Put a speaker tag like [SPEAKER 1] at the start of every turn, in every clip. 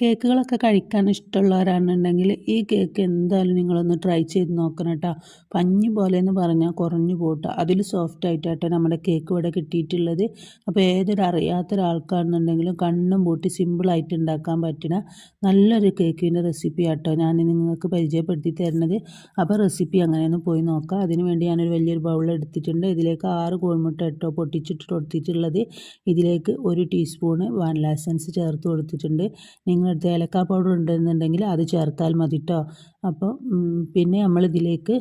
[SPEAKER 1] കേക്കുകളൊക്കെ കഴിക്കാൻ ഇഷ്ടമുള്ളവരാണെന്നുണ്ടെങ്കിൽ ഈ കേക്ക് എന്തായാലും നിങ്ങളൊന്ന് ട്രൈ ചെയ്ത് നോക്കണം കേട്ടോ. പഞ്ഞി പോലെ എന്ന് പറഞ്ഞാൽ കുറഞ്ഞു പോട്ടെ. അതിൽ സോഫ്റ്റ് ആയിട്ടാട്ടെ നമ്മുടെ കേക്ക് ഇവിടെ കിട്ടിയിട്ടുള്ളത്. അപ്പോൾ ഏതൊരു അറിയാത്ത ഒരാൾക്കാണെന്നുണ്ടെങ്കിലും കണ്ണും പൂട്ടി സിമ്പിളായിട്ട് ഉണ്ടാക്കാൻ പറ്റുന്ന നല്ലൊരു കേക്കിന്റെ റെസിപ്പി ആട്ടോ ഞാൻ നിങ്ങൾക്ക് പരിചയപ്പെടുത്തി തരുന്നത്. അപ്പോൾ റെസിപ്പി അങ്ങനെയൊന്ന് പോയി നോക്കാം. അതിന് വേണ്ടി ഞാനൊരു വലിയൊരു ബൗൾ എടുത്തിട്ടുണ്ട്. ഇതിലേക്ക് ആറ് കോഴിമുട്ട ഇട്ടോ പൊട്ടിച്ചിട്ട് കൊടുത്തിട്ടുള്ളത്. ഇതിലേക്ക് ഒരു ടീസ്പൂണ് വാനില എസൻസ് ചേർത്ത് കൊടുത്തിട്ടുണ്ട്. നിങ്ങൾ നിങ്ങളുടെ ഏലക്ക പൗഡർ ഉണ്ടെന്നുണ്ടെങ്കിൽ അത് ചേർത്താൽ മതി കേട്ടോ അപ്പോൾ പിന്നെ നമ്മളിതിലേക്ക്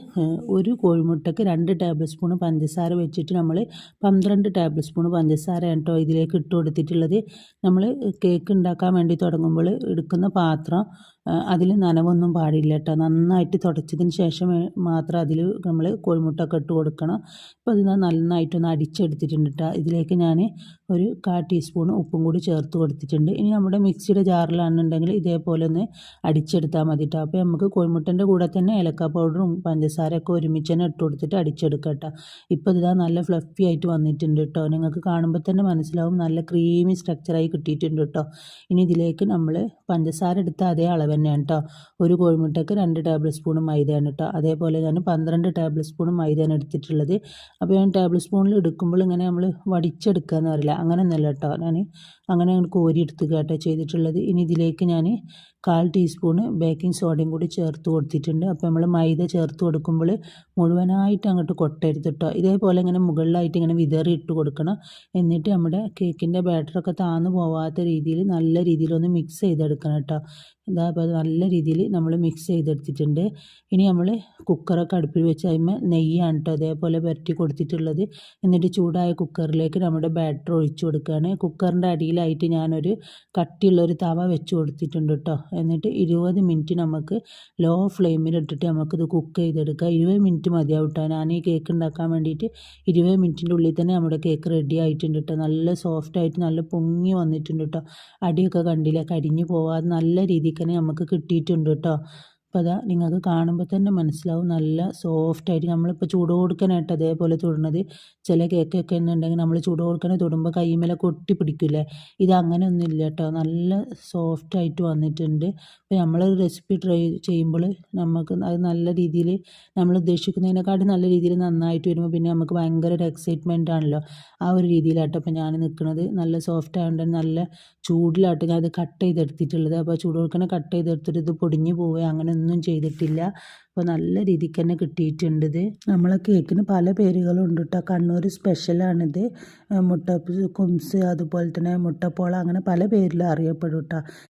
[SPEAKER 1] ഒരു കോഴിമുട്ടയ്ക്ക് രണ്ട് ടേബിൾ സ്പൂൺ പഞ്ചസാര വെച്ചിട്ട് നമ്മൾ പന്ത്രണ്ട് ടേബിൾ സ്പൂൺ പഞ്ചസാര കേട്ടോ ഇതിലേക്ക് ഇട്ട് കൊടുത്തിട്ടുള്ളത്. നമ്മൾ കേക്ക് ഉണ്ടാക്കാൻ വേണ്ടി തുടങ്ങുമ്പോൾ എടുക്കുന്ന പാത്രം അതിൽ നനവൊന്നും പാടില്ല കേട്ടോ നന്നായിട്ട് തുടച്ചതിന് ശേഷം മാത്രം അതിൽ നമ്മൾ കോഴിമുട്ടൊക്കെ ഇട്ട് കൊടുക്കണം. അപ്പോൾ ഇത് നന്നായിട്ടൊന്ന് അടിച്ചെടുത്തിട്ടുണ്ട് കേട്ടോ ഇതിലേക്ക് ഞാൻ ഒരു കാ ടീസ്പൂൺ ഉപ്പും കൂടി ചേർത്ത് കൊടുത്തിട്ടുണ്ട്. ഇനി നമ്മുടെ മിക്സിയുടെ ജാറിലാണെന്നുണ്ടെങ്കിൽ ഇതേപോലെ ഒന്ന് അടിച്ചെടുത്താൽ മതി കേട്ടോ അപ്പോൾ നമുക്ക് കോഴിമുട്ടന്റെ കൂടെ തന്നെ ഏലക്ക പൗഡറും പഞ്ചസാരയൊക്കെ ഒരുമിച്ച് തന്നെ ഇട്ട് കൊടുത്തിട്ട് അടിച്ചെടുക്കാം കേട്ടോ ഇപ്പോൾ ഇതാ നല്ല ഫ്ലഫി ആയിട്ട് വന്നിട്ടുണ്ട് കേട്ടോ നിങ്ങൾക്ക് കാണുമ്പോൾ തന്നെ മനസ്സിലാവും. നല്ല ക്രീമി സ്ട്രക്ചറായി കിട്ടിയിട്ടുണ്ട് കേട്ടോ ഇനി ഇതിലേക്ക് നമ്മൾ പഞ്ചസാര എടുത്ത അതേ അളവ് തന്നെയാണ് കേട്ടോ ഒരു കോഴിമുട്ടയ്ക്ക് രണ്ട് ടേബിൾ സ്പൂൺ മൈദയാണ് കേട്ടോ അതേപോലെ ഞാൻ പന്ത്രണ്ട് ടേബിൾ സ്പൂൺ മൈദയാണ് എടുത്തിട്ടുള്ളത്. അപ്പോൾ ഞാൻ ടേബിൾ സ്പൂണിൽ എടുക്കുമ്പോൾ ഇങ്ങനെ നമ്മൾ വടിച്ചെടുക്കുക എന്ന് പറയില്ല. അങ്ങനെ ഒന്നല്ല കേട്ടോ ഞാൻ അങ്ങനെ കോരി എടുത്തുക കേട്ടോ ചെയ്തിട്ടുള്ളത്. ഇനി ഇതിലേക്ക് ഞാൻ കാൽ ടീസ്പൂണ് ബേക്കിംഗ് സോഡയും കൂടി ചേർത്ത് കൊടുത്തിട്ടുണ്ട്. അപ്പോൾ നമ്മൾ മൈദ ചേർത്ത് കൊടുക്കുമ്പോൾ മുഴുവനായിട്ട് അങ്ങോട്ട് കൊട്ടരുത് കേട്ടോ ഇതേപോലെ ഇങ്ങനെ മുകളിലായിട്ട് ഇങ്ങനെ വിതറി ഇട്ട് കൊടുക്കണം. എന്നിട്ട് നമ്മുടെ കേക്കിന്റെ ബാറ്ററൊക്കെ താന്നു പോവാത്ത രീതിയിൽ നല്ല രീതിയിലൊന്ന് മിക്സ് ചെയ്തെടുക്കണം കേട്ടോ എന്താ അപ്പോൾ നല്ല രീതിയിൽ നമ്മൾ മിക്സ് ചെയ്തെടുത്തിട്ടുണ്ട്. ഇനി നമ്മൾ കുക്കറൊക്കെ അടുപ്പിൽ വെച്ച് കഴിയുമ്പോൾ നെയ്യാണ് കേട്ടോ അതേപോലെ പുരട്ടി കൊടുത്തിട്ടുള്ളത്. എന്നിട്ട് ചൂടായ കുക്കറിലേക്ക് നമ്മുടെ ബാറ്റർ ഒഴിച്ചു കൊടുക്കുകയാണ് കുക്കറിന്റെ അടിയിലായിട്ട് ഞാനൊരു കട്ടിയുള്ളൊരു തവ വെച്ച് കൊടുത്തിട്ടുണ്ട് കേട്ടോ എന്നിട്ട് ഇരുപത് മിനിറ്റ് നമുക്ക് ലോ ഫ്ലെയിമിൽ ഇട്ടിട്ട് നമുക്കിത് കുക്ക് ചെയ്തെടുക്കാം. ഇരുപത് മിനിറ്റ് മതിയാവും കേട്ടോ ഞാൻ ഈ കേക്ക് ഉണ്ടാക്കാൻ വേണ്ടിയിട്ട് ഇരുപത് മിനിറ്റിന്റെ ഉള്ളിൽ തന്നെ നമ്മുടെ കേക്ക് റെഡി ആയിട്ടുണ്ട് കേട്ടോ നല്ല സോഫ്റ്റ് ആയിട്ട് നല്ല പൊങ്ങി വന്നിട്ടുണ്ട് കേട്ടോ അടിയൊക്കെ കണ്ടില്ല? കരിഞ്ഞു പോവാതെ നല്ല രീതിക്ക് തന്നെ നമുക്ക് കിട്ടിയിട്ടുണ്ട് കേട്ടോ അപ്പോൾ അതാ നിങ്ങൾക്ക് കാണുമ്പോൾ തന്നെ മനസ്സിലാവും. നല്ല സോഫ്റ്റ് ആയിട്ട് നമ്മളിപ്പോൾ ചൂട് കൊടുക്കാനായിട്ട് അതേപോലെ തൊടുന്നത്. ചില കേക്കൊക്കെ എന്നുണ്ടെങ്കിൽ നമ്മൾ ചൂട് കൊടുക്കണ തൊടുമ്പോൾ കൈമേലെ കൊട്ടി പിടിക്കില്ലേ? ഇത് അങ്ങനെ ഒന്നുമില്ല കേട്ടോ. നല്ല സോഫ്റ്റ് ആയിട്ട് വന്നിട്ടുണ്ട്. അപ്പോൾ നമ്മൾ റെസിപ്പി ട്രൈ ചെയ്യുമ്പോൾ നമുക്ക് അത് നല്ല രീതിയിൽ നമ്മൾ ഉദ്ദേശിക്കുന്നതിനെക്കാട്ടും നല്ല രീതിയിൽ നന്നായിട്ട് വരുമ്പോൾ പിന്നെ നമുക്ക് ഭയങ്കര ഒരു എക്സൈറ്റ്മെന്റ് ആണല്ലോ. ആ ഒരു രീതിയിലാട്ടോ അപ്പോൾ ഞാൻ നിൽക്കുന്നത് നല്ല സോഫ്റ്റ് ആയതുകൊണ്ട് നല്ല ചൂടിലാട്ടോ ഞാൻ അത് കട്ട് ചെയ്തെടുത്തിട്ടുള്ളത്. അപ്പോൾ ചൂട് കൊടുക്കണ കട്ട് ചെയ്തെടുത്തിട്ട് ഇത് പൊടിഞ്ഞു പോവുക അങ്ങനെ ഒന്നും ചെയ്തിട്ടില്ല. അപ്പോൾ നല്ല രീതിക്ക് തന്നെ കിട്ടിയിട്ടുണ്ട് ഇത്. നമ്മളെ കേക്കിന് പല പേരുകളുണ്ട് കേട്ടോ കണ്ണൂർ സ്പെഷ്യലാണിത് മുട്ട കുംസ് അതുപോലെ തന്നെ മുട്ടപ്പോള അങ്ങനെ പല പേരിലും അറിയപ്പെടും കേട്ടോ